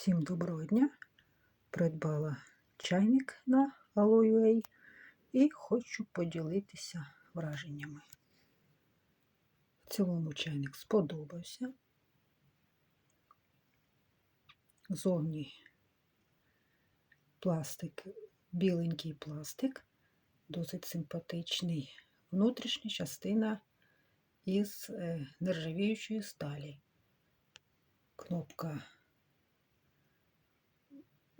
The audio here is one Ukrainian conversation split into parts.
Всім доброго дня! Придбала чайник на Aloe і хочу поділитися враженнями. В цілому чайник сподобався. Зовні пластик, біленький пластик, досить симпатичний. Внутрішня частина із е, нержавіючої сталі. Кнопка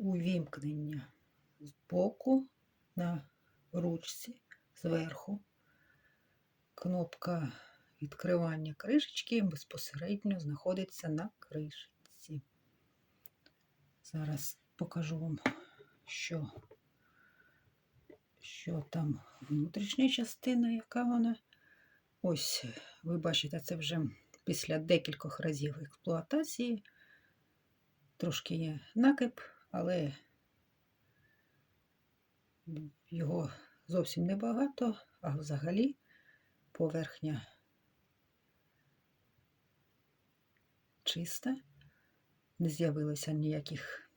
увімкнення з боку на ручці зверху. Кнопка відкривання кришечки безпосередньо знаходиться на кришечці. Зараз покажу вам, що, що там внутрішня частина, яка вона. Ось, ви бачите, це вже після декількох разів експлуатації. Трошки є накип, але його зовсім небагато, а взагалі поверхня чиста, не з'явилося ніяких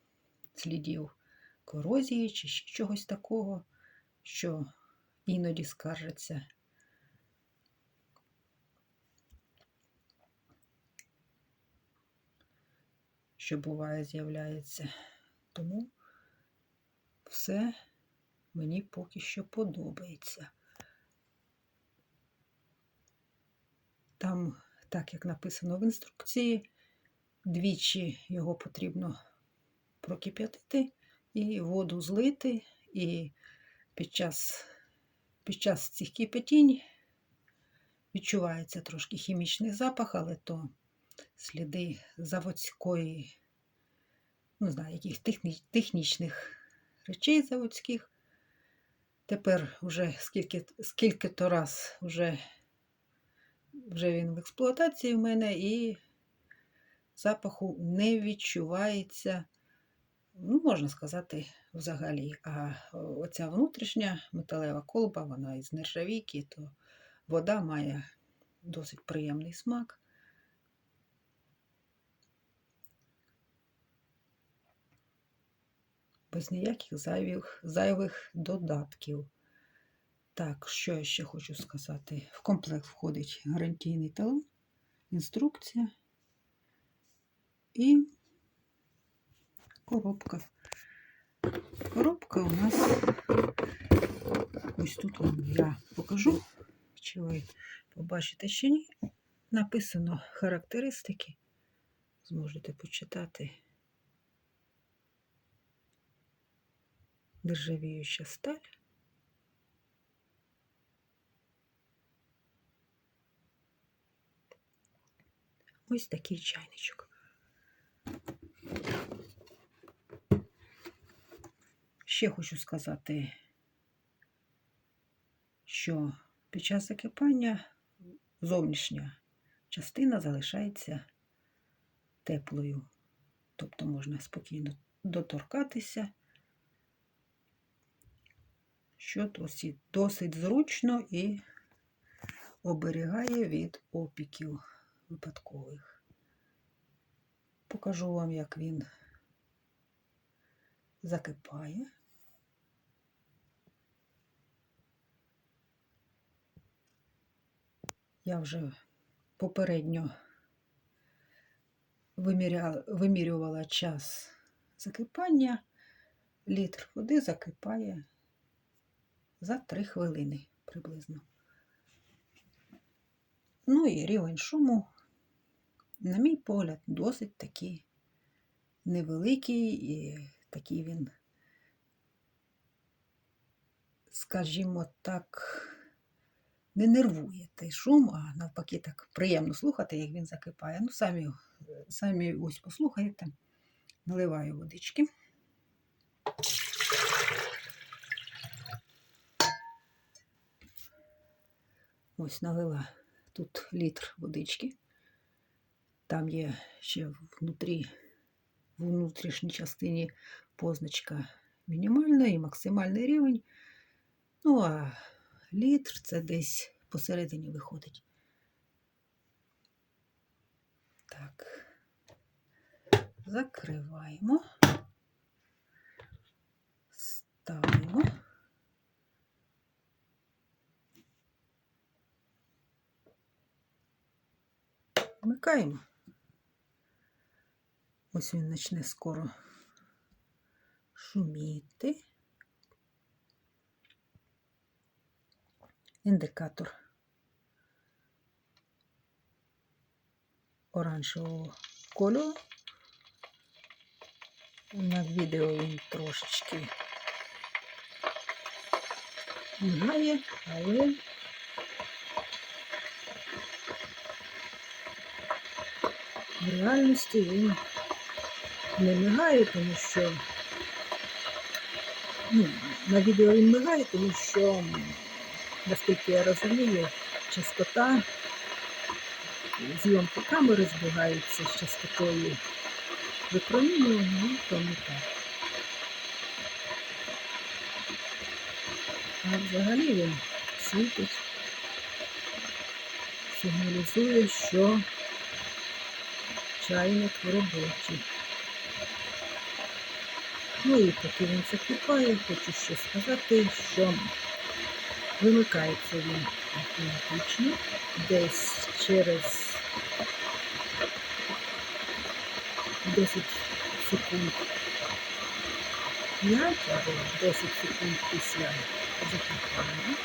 слідів корозії чи чогось такого, що іноді скаржиться. Що буває, з'являється. Тому все мені поки що подобається. Там, так як написано в інструкції, двічі його потрібно прокип'ятити і воду злити, і під час, під час цих кипятінь відчувається трошки хімічний запах, але то сліди заводської не знаю, яких техні, технічних речей заводських. Тепер вже скільки скільки то раз вже, вже він в експлуатації в мене і запаху не відчувається, ну, можна сказати, взагалі. А оця внутрішня металева колба, вона із нержавійки, то вода має досить приємний смак. Без ніяких зайвих, зайвих додатків. Так, що я ще хочу сказати? В комплект входить гарантійний талон, інструкція і коробка. Коробка у нас ось тут вам я покажу, чи ви побачите чи ні. Написано характеристики. Зможете почитати. Нержавіюча сталь. Ось такий чайничок. Ще хочу сказати, що під час закипання зовнішня частина залишається теплою, тобто можна спокійно доторкатися що досить, досить зручно і оберігає від опіків випадкових. Покажу вам, як він закипає. Я вже попередньо вимірювала час закипання, літр води закипає за 3 хвилини приблизно. Ну і рівень шуму, на мій погляд, досить такий невеликий і такий він, скажімо так, не нервує той шум, а навпаки, так приємно слухати, як він закипає. Ну, самі, самі ось послухаєте, наливаю водички. Ось налила тут літр водички. Там є ще внутрі, в внутрішній частині позначка мінімальна і максимальний рівень. Ну, а літр це десь посередині виходить. Так, закриваємо, Вмикаємо. Ось він почне скоро шуміти. Індикатор оранжевого кольору. На відео він трошечки мигає, але в реальності він не мигає, тому що ну, на відео він мигає, тому що, наскільки я розумію, частота зйомки камери збігається з частотою випромінювання, ну, то не так. А взагалі він світить, сигналізує, що чайник в роботі. Ну і поки він закипає, хочу ще сказати, що вимикається він автоматично десь через 10 секунд 5 або 10 секунд після закипання.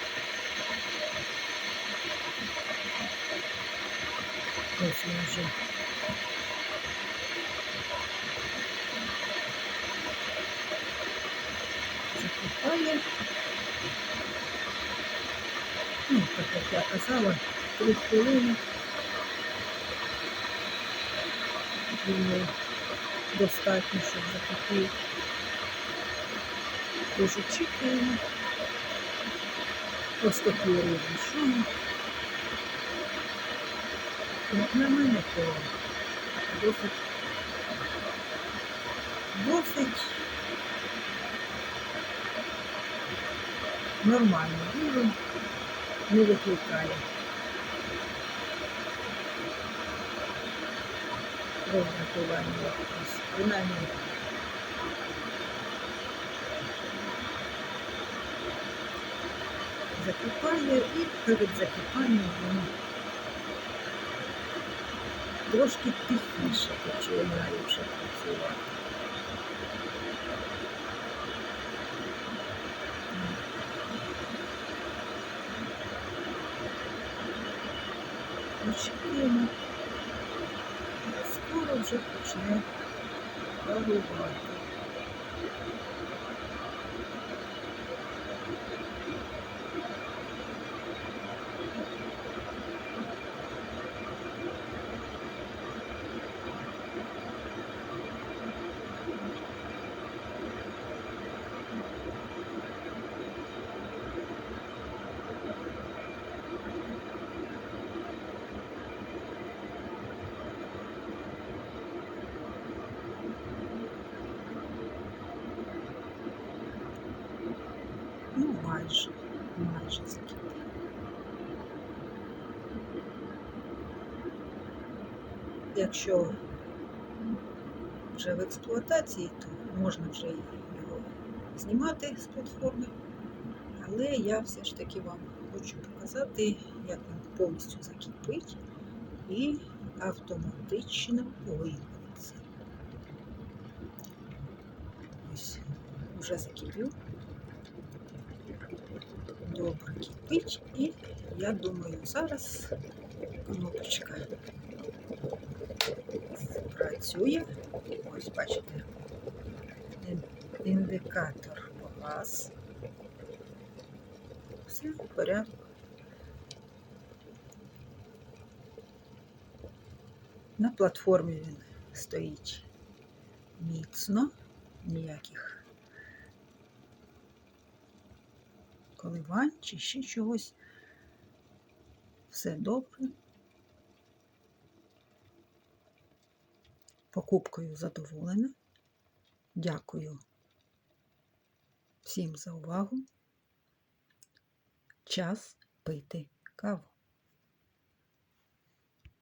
Ось він вже закипає. Ну, так як я казала, 3 хвилини. Думаю, достатньо, щоб закипів. Очікуємо. Ось такий рівень шуму. Як на мене, то досить, досить нормальний рівень, не викликає. Роздратування якось, принаймні. Закипає і перед закипанням він трошки тихіше починає вже працювати. Очікуємо. Скоро вже почне парувати. Ну, майже, закипів. Якщо вже в експлуатації, то можна вже його знімати з платформи. Але я все ж таки вам хочу показати, як він повністю закипить і автоматично вимкнеться. Ось вже закипів. Добре кипить і я думаю, зараз кнопочка працює. Ось бачите, ін- індикатор погас. Все в порядку. На платформі він стоїть міцно, ніяких коливань чи ще чогось. Все добре. Покупкою задоволена. Дякую всім за увагу. Час пити каву.